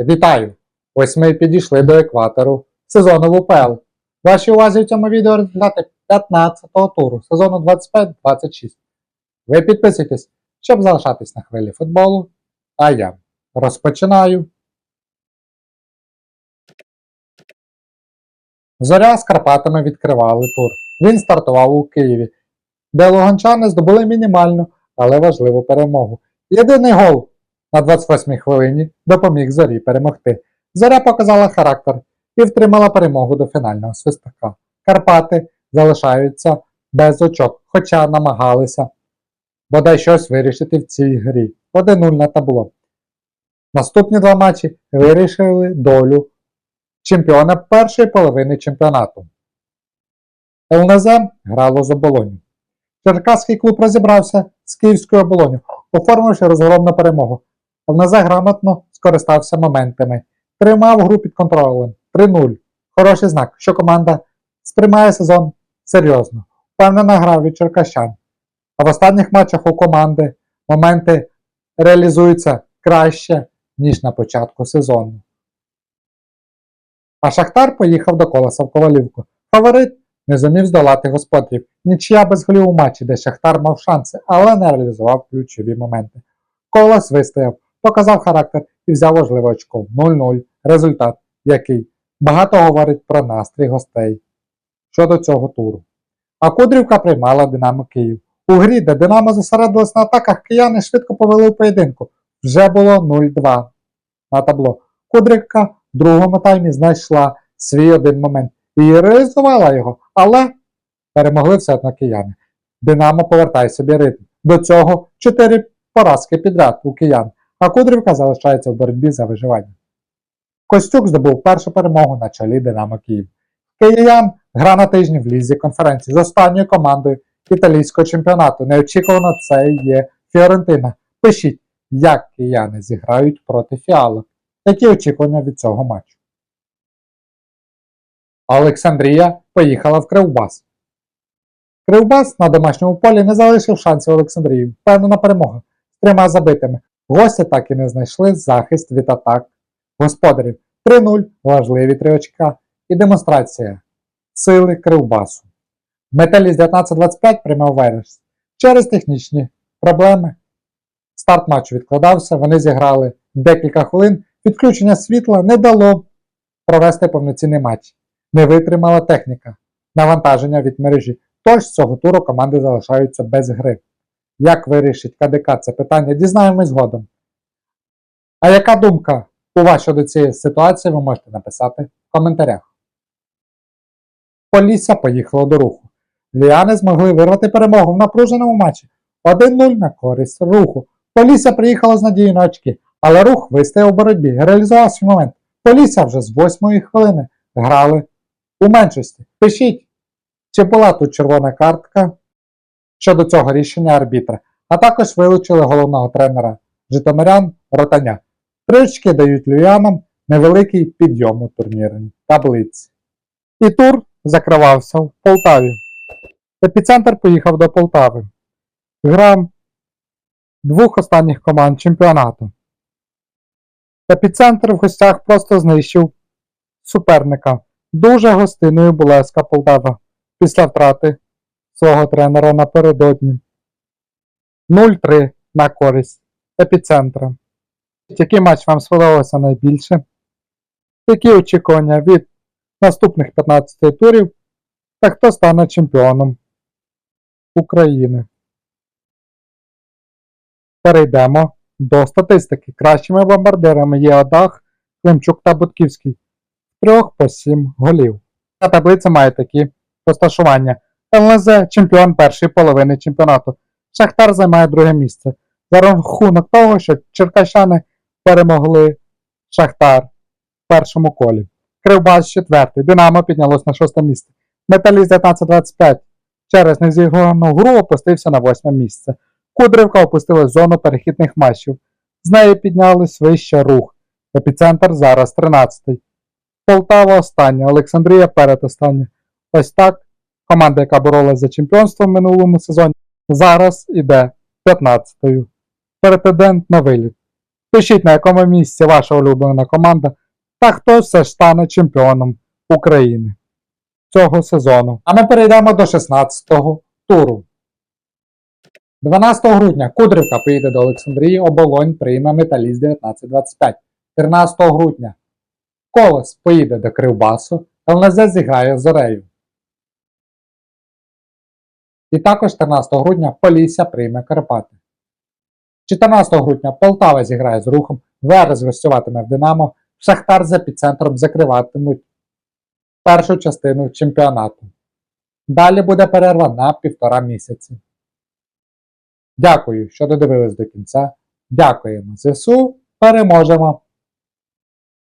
Вітаю! Ось ми підійшли до екватору сезону в УПЛ. Вашій увазі в цьому відео розглядати 15-го туру сезону 25-26. Ви підписуйтесь, щоб залишатись на хвилі футболу. А я розпочинаю. Зоря з Карпатами відкривали тур. Він стартував у Києві, де луганчани здобули мінімальну, але важливу перемогу. Єдиний гол на 28-й хвилині допоміг зорі перемогти. Зоря показала характер і втримала перемогу до фінального свистка. Карпати залишаються без очок, хоча намагалися бодай щось вирішити в цій грі. 1-0 на табло. Наступні два матчі вирішили долю чемпіона першої половини чемпіонату. ЛНЗ грало з оболоню. Черкаський клуб розібрався з Київською оболоню, оформивши розгромну перемогу. ЛНЗ грамотно скористався моментами, тримав гру під контролем 3-0. Хороший знак, що команда сприймає сезон серйозно. Впевнена гра від черкащан. А в останніх матчах у команди моменти реалізуються краще, ніж на початку сезону. А Шахтар поїхав до колеса в Ковалівку. Фаворит не зумів здолати господарів. Нічия без голів у матчі, де Шахтар мав шанси, але не реалізував ключові моменти. Колос вистояв, показав характер і взяв важливе очко 0-0. Результат, який багато говорить про настрій гостей щодо цього туру. А Кудрівка приймала Динамо Київ. У грі, де Динамо зосередилось на атаках, кияни швидко повели у поєдинку. Вже було 0-2 на табло. Кудрівка в другому таймі знайшла свій один момент і реалізувала його, але перемогли все одно кияни. Динамо повертає собі ритм. До цього 4 поразки підряд у киян, а Кудрівка залишається в боротьбі за виживання. Костюк здобув першу перемогу на чолі Динамо Київ. Киян гра на тижні в лізі конференції з останньою командою італійського чемпіонату. Неочікувано це є Фіорентина. Пишіть, як кияни зіграють проти фіалок. Які очікування від цього матчу? Олександрія поїхала в Кривбас. Кривбас на домашньому полі не залишив шансів Олександрії. Впевнена перемога з трьома забитими. Гості так і не знайшли захист від атак господарів. 3-0 важливі три очка і демонстрація сили Кривбасу. Металіст 19-25 приймав Верес. Через технічні проблеми старт матчу відкладався, вони зіграли декілька хвилин. Відключення світла не дало провести повноцінний матч. Не витримала техніка, навантаження від мережі. Тож з цього туру команди залишаються без гри. Як вирішить КДК це питання, дізнаємось згодом. А яка думка у вас щодо цієї ситуації, ви можете написати в коментарях. Полісся поїхало до руху. Ліани змогли вирвати перемогу в напруженому матчі 1-0 на користь руху. Полісся приїхало з надією на очки, але рух вистояв у боротьбі, реалізував свій момент. Полісся вже з 8 хвилини грали у меншості. Пишіть, чи була тут червона картка щодо цього рішення арбітра, а також вилучили головного тренера Житомирян Ротаня. Три очки дають люянам невеликий підйом у турнірній таблиці. І тур закривався в Полтаві. Епіцентр поїхав до Полтави. Гра двох останніх команд чемпіонату. Епіцентр в гостях просто знищив суперника. Дуже гостиною була СК Полтава після втрати свого тренера напередодні. 0-3 на користь епіцентра. Який матч вам сподобався найбільше? Які очікування від наступних 15 турів та хто стане чемпіоном України? Перейдемо до статистики. Кращими бомбардирами є Одах, Климчук та Бутківський. Трьох по 7 голів. Та таблиця має такі розташування. ЛНЗ чемпіон першої половини чемпіонату. Шахтар займає друге місце. За рахунок того, що черкащани перемогли Шахтар в першому колі. Кривбас четвертий. Динамо піднялось на шосте місце. Металіст 19-25 через незіграну гру опустився на восьме місце. Кудрівка опустила зону перехідних матчів. З неї піднялись вище рух. Епіцентр зараз 13-й. Полтава остання, Олександрія передостання. Ось так. Команда, яка боролась за чемпіонство в минулому сезоні, зараз іде 15-ю. Претендент на виліт. Пишіть, на якому місці ваша улюблена команда та хто все ж стане чемпіоном України цього сезону. А ми перейдемо до 16-го туру. 12 грудня Кудрівка поїде до Олександрії, Оболонь прийме Металіст 1925. 13 грудня Колос поїде до Кривбасу, ЛНЗ зіграє з Зорею. І також 14 грудня Полісся прийме Карпати. 14 грудня Полтава зіграє з рухом, Верес гостюватиме в Динамо, Шахтар з епіцентром закриватимуть першу частину чемпіонату. Далі буде перерва на півтора місяці. Дякую, що додивились до кінця. Дякуємо ЗСУ. Переможемо!